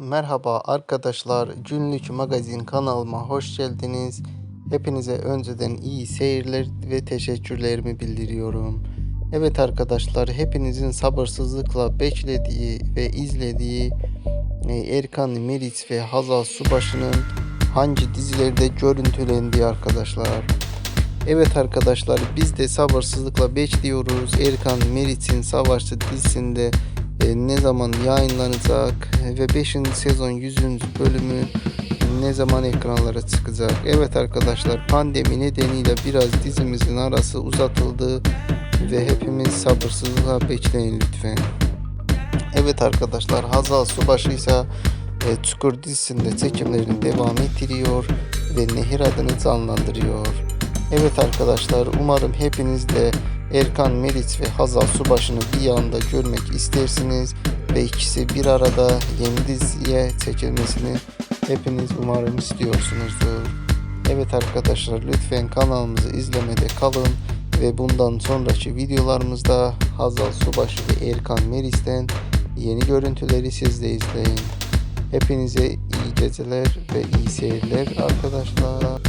Merhaba arkadaşlar, Günlük Magazin kanalıma hoş geldiniz. Hepinize önceden iyi seyirler ve teşekkürlerimi bildiriyorum. Evet arkadaşlar, hepinizin sabırsızlıkla beklediği ve izlediği e, Erkan Meriç ve Hazal Subaşı'nın hangi dizilerde görüntülendiği arkadaşlar. Evet arkadaşlar biz de sabırsızlıkla bekliyoruz. Erkan Meriç'in Savaşçı dizisinde ne zaman yayınlanacak ve 5. sezon 100. bölümü ne zaman ekranlara çıkacak? Evet arkadaşlar pandemi nedeniyle biraz dizimizin arası uzatıldı ve hepimiz sabırsızlıkla bekleyin lütfen. Evet arkadaşlar Hazal Subaşı ise e, Çukur dizisinde çekimlerini devam ettiriyor ve Nehir adını canlandırıyor. Evet arkadaşlar umarım hepiniz de Erkan Meriç ve Hazal Subaşı'nı bir anda görmek istersiniz ve ikisi bir arada yeni diziye çekilmesini hepiniz umarım istiyorsunuzdur. Evet arkadaşlar lütfen kanalımızı izlemede kalın ve bundan sonraki videolarımızda Hazal Subaşı ve Erkan Meriç'ten yeni görüntüleri siz de izleyin. Hepinize iyi geceler ve iyi seyirler arkadaşlar.